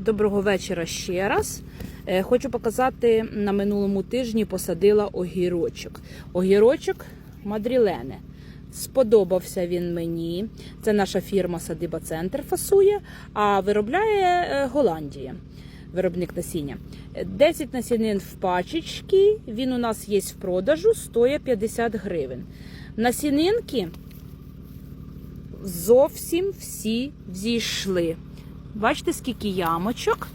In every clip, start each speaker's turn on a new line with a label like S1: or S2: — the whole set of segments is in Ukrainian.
S1: Доброго вечора ще раз. Е, Хочу показати на минулому тижні посадила огірочок. Огірочок Мадрілене. Сподобався він мені. Це наша фірма Садиба Центр фасує, а виробляє е, Голландія. Виробник насіння. Е, 10 насінин в пачечці. Він у нас є в продажу, стоїть 50 гривень. Насінинки зовсім всі взійшли. Бачите, скільки ямочок?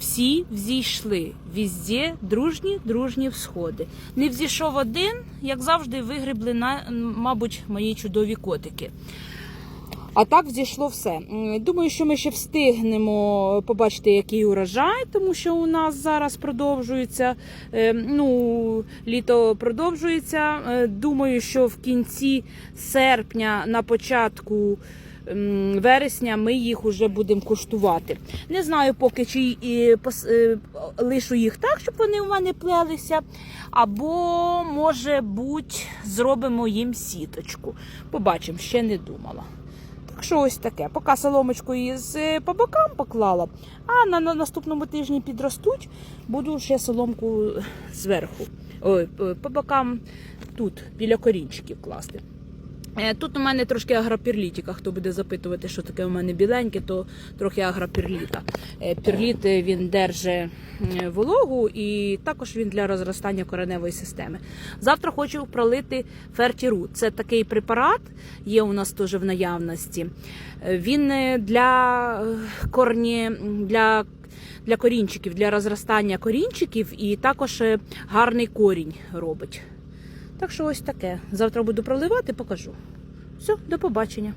S1: Всі взійшли. Візде дружні, дружні всходи. Не взійшов один, як завжди, вигребли, на, мабуть, мої чудові котики. А так взійшло все. Думаю, що ми ще встигнемо побачити, який урожай, тому що у нас зараз продовжується. е, Ну, літо продовжується. Е, Думаю, що в кінці серпня, на початку вересня, ми їх вже будемо куштувати. Не знаю, поки чи і пос- е, лишу їх так, щоб вони у мене плелися. Або, може бути, зробимо їм сіточку. Побачимо, ще не думала. Так що ось таке. Поки соломочку із е, по бокам поклала, а на, на наступному тижні підростуть, буду ще соломку зверху. Ой, по бокам тут, біля корінчиків класти. Е, Тут у мене трошки агропірлітіка. Хто буде запитувати, що таке у мене біленьке, то трохи агропірліта. Е, Пірліт він держить вологу і також він для розростання кореневої системи. Завтра хочу пролити фертіру. Це такий препарат, є у нас теж в наявності. Е, Він для корні, для для корінчиків, для розростання корінчиків і також гарний корінь робить. Так що ось таке. Завтра буду проливати, покажу. Все, до побачення.